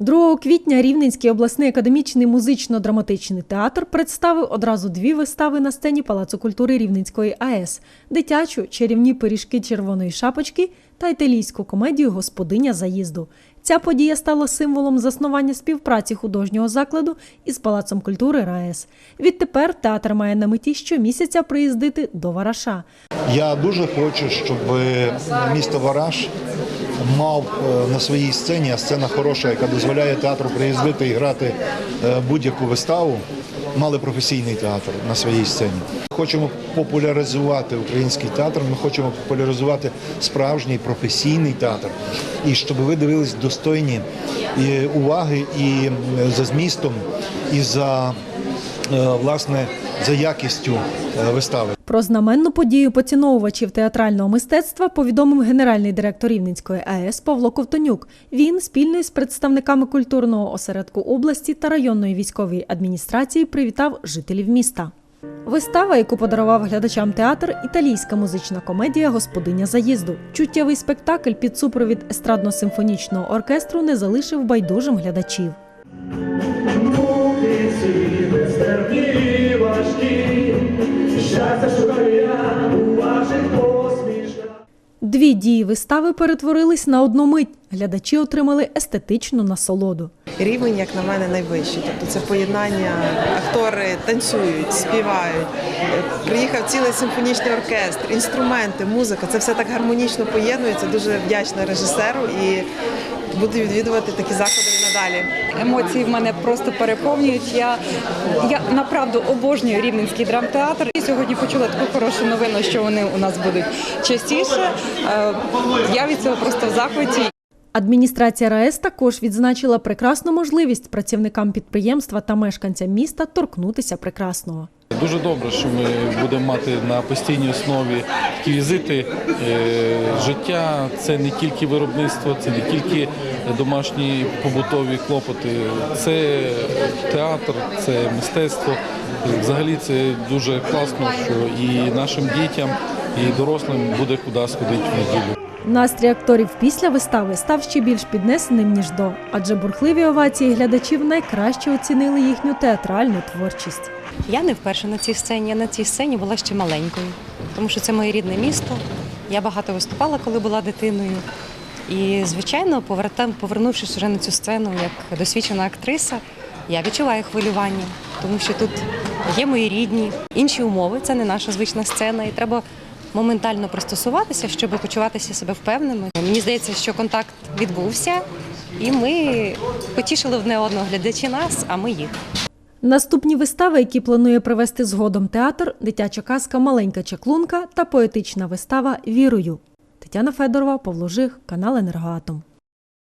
2 квітня Рівненський обласний академічний музично-драматичний театр представив одразу дві вистави на сцені Палацу культури Рівненської АЕС: дитячу чарівні пиріжки червоної шапочки та італійську комедію Господиня заїзду. Ця подія стала символом заснування співпраці художнього закладу із Палацом культури РаЕС. Відтепер театр має на меті щомісяця приїздити до Вараша. Я дуже хочу, щоб місто Вараш мав е, на своїй сцені, а сцена хороша, яка дозволяє театру приїздити і грати е, будь-яку виставу. Мали професійний театр на своїй сцені. Хочемо популяризувати український театр. Ми хочемо популяризувати справжній професійний театр, і щоб ви дивились достойні уваги і за змістом, і за е, власне за якістю е, вистави. Про знаменну подію поціновувачів театрального мистецтва повідомив генеральний директор Рівненської АЕС Павло Ковтонюк. Він спільно з представниками культурного осередку області та районної військової адміністрації привітав жителів міста. Вистава, яку подарував глядачам театр, італійська музична комедія Господиня заїзду. Чуттєвий спектакль під супровід естрадно-симфонічного оркестру не залишив байдужим глядачів. Щастя шукаю у ваших посмішках. Дві дії вистави перетворились на одну мить. Глядачі отримали естетичну насолоду. Рівень, як на мене, найвищий. Тобто це поєднання, актори танцюють, співають. Приїхав цілий симфонічний оркестр, інструменти, музика. Це все так гармонічно поєднується. Дуже вдячна режисеру і буду відвідувати такі заходи надалі. Емоції в мене просто переповнюють. Я, я направду обожнюю рівненський драмтеатр. І сьогодні почула таку хорошу новину, що вони у нас будуть частіше. Е, Я від цього просто в захваті. Адміністрація РаЕС також відзначила прекрасну можливість працівникам підприємства та мешканцям міста торкнутися прекрасного. Дуже добре, що ми будемо мати на постійній основі такі візити. Е, Життя це не тільки виробництво, це не тільки домашні побутові клопоти, це театр, це мистецтво. Взагалі це дуже класно, що і нашим дітям, і дорослим буде куди сходити в неділю. Настрій акторів після вистави став ще більш піднесеним ніж до, адже бурхливі овації глядачів найкраще оцінили їхню театральну творчість. Я не вперше на цій сцені. Я на цій сцені була ще маленькою, тому що це моє рідне місто. Я багато виступала, коли була дитиною. І, звичайно, повернувшись вже на цю сцену як досвідчена актриса, я відчуваю хвилювання, тому що тут є мої рідні, інші умови, це не наша звична сцена, і треба моментально пристосуватися, щоб почуватися себе впевненими. Мені здається, що контакт відбувся, і ми потішили одне одного глядачі нас, а ми їх. Наступні вистави, які планує привести згодом театр, дитяча казка Маленька чаклунка та поетична вистава Вірою. Тетяна Федорова, Павло Жих, канал Енергоатом.